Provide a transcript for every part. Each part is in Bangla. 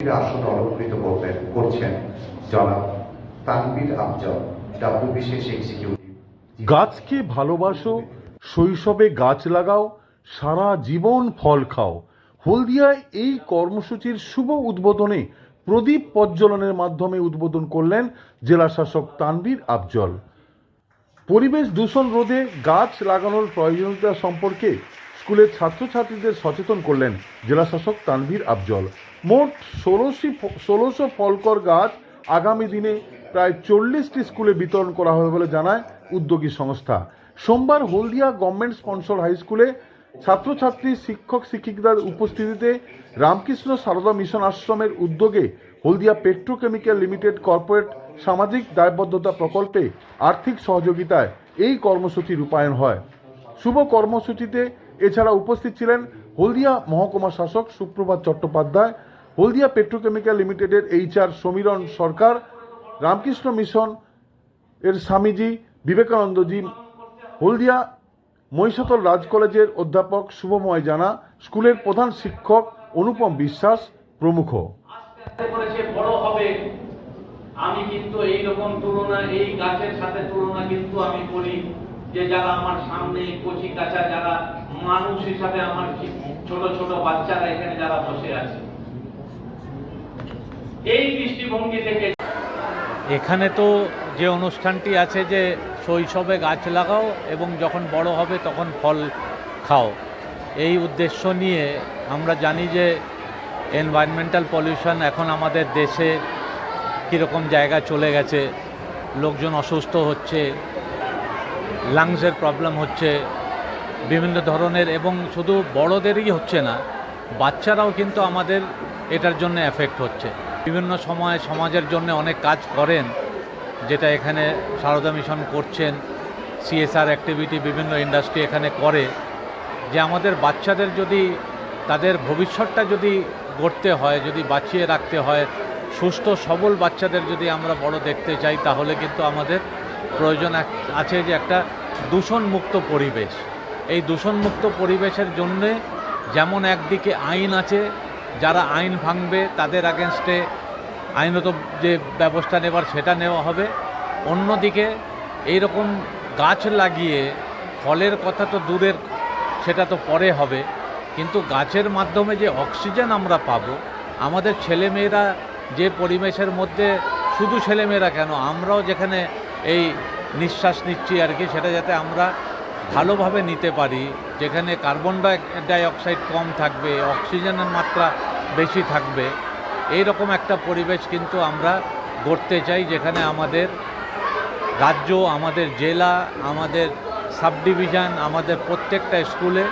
অলঙ্কৃত করবেন করছেন জনাব তানবীর আফজল ডাব্লিউ বিশেষ এক্সিকিউটিভ। গাছকে ভালোবাসো, শৈশবে গাছ লাগাও, সারা জীবন ফল খাও। হলদিয়ায় এই কর্মসূচির শুভ উদ্বোধনে প্রদীপ প্রজ্বলনের মাধ্যমে উদ্বোধন করলেন জেলা শাসক তানবীর আফজল। পরিবেশ দূষণ রোধে গাছ লাগানোর প্রয়োজনীয়তা সম্পর্কে স্কুলের ছাত্রছাত্রীদের সচেতন করলেন জেলাশাসক তানভীর আফজল। মোট ষোলোশি ষোলোশো ফলকর গাছ আগামী দিনে প্রায় চল্লিশটি স্কুলে বিতরণ করা হবে বলে জানায় উদ্যোগী সংস্থা। সোমবার হলদিয়া গভর্নমেন্ট স্পন্সর হাই স্কুলে ছাত্রছাত্রী, শিক্ষক, শিক্ষিকাদের উপস্থিতিতে রামকৃষ্ণ সারদা মিশন আশ্রমের উদ্যোগে হলদিয়া পেট্রোকেমিক্যাল লিমিটেড কর্পোরেট সামাজিক দায়বদ্ধতা প্রকল্পে আর্থিক সহযোগিতায় এই কর্মসূচি রূপায়ণ হয়। শুভ কর্মসূচিতে এছাড়া উপস্থিত ছিলেন হলদিয়া মহকুমা শাসক সুপ্রভাত চট্টোপাধ্যায়, হলদিয়া পেট্রোকেমিক্যাল লিমিটেডের এইচআর সমীরণ সরকার, রামকৃষ্ণ মিশন এর স্বামীজি বিবেকানন্দজি, হলদিয়া মহিষাতল রাজ কলেজের অধ্যাপক শুভময় জানা, স্কুলের প্রধান শিক্ষক অনুপম বিশ্বাস প্রমুখ। আমি কিন্তু এই রকম তুলনা, এই গাছের সাথে তুলনা কিন্তু আমি করি যে যারা আমার সামনে কচি কাঁচা, যারা মানুষ হিসাবে আমার ছোট ছোট বাচ্চারা এখানে যারা বসে আছে? এই দৃষ্টিভঙ্গি থেকে এখানে তো যে অনুষ্ঠানটি আছে যে শৈশবে গাছ লাগাও এবং যখন বড় হবে তখন ফল খাও। এই উদ্দেশ্য নিয়ে আমরা জানি যে এনভায়রনমেন্টাল পলিউশন এখন আমাদের দেশে কীরকম জায়গা চলে গেছে, লোকজন অসুস্থ হচ্ছে লাংসের প্রবলেম হচ্ছে বিভিন্ন ধরনের এবং শুধু বড়দেরই হচ্ছে না, বাচ্চারাও কিন্তু আমাদের এটার জন্য এফেক্ট হচ্ছে। বিভিন্ন সময় সমাজের জন্য অনেক কাজ করেন, যেটা এখানে সারদা মিশন করছেন সিএসআর অ্যাক্টিভিটি বিভিন্ন ইন্ডাস্ট্রি এখানে করে, যে আমাদের বাচ্চাদের যদি তাদের ভবিষ্যৎটা যদি গড়তে হয়, যদি বাঁচিয়ে রাখতে হয়, সুস্থ, সবল বাচ্চাদের যদি আমরা বড় দেখতে চাই, তাহলে কিন্তু আমাদের প্রয়োজন আছে যে একটা দূষণমুক্ত পরিবেশ। এই দূষণমুক্ত পরিবেশের জন্যে যেমন একদিকে আইন আছে, যারা আইন ভাঙবে তাদের আগেনস্টে আইনত যে ব্যবস্থা নেবার সেটা নেওয়া হবে। অন্যদিকে এইরকম গাছ লাগিয়ে ফলের কথা তো দূরের, সেটা তো পরে হবে। কিন্তু গাছের মাধ্যমে যে অক্সিজেন আমরা পাব, আমাদের ছেলেমেয়েরা যে পরিবেশের মধ্যে শুধু ছেলেমেয়েরা কেন, আমরাও যেখানে এই নিঃশ্বাস নিচ্ছি আর কি, সেটা যাতে আমরা ভালোভাবে নিতে পারি, যেখানে কার্বন ডাই ডাইঅক্সাইড কম থাকবে, অক্সিজেনের মাত্রা বেশি থাকবে এই রকম একটা পরিবেশ কিন্তু আমরা গড়তে চাই, যেখানে আমাদের রাজ্য, আমাদের জেলা, আমাদের সাব ডিভিশন আমাদের প্রত্যেকটা স্কুলে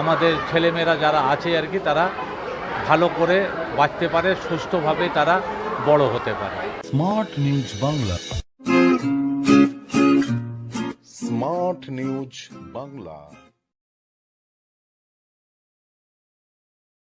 আমাদের ছেলেমেয়েরা যারা আছে আর কি, তারা ভালো করে বাঁচতে পারে, সুস্থভাবে তারা বড় হতে পারে। Smart news Bangla. Smart news Bangla.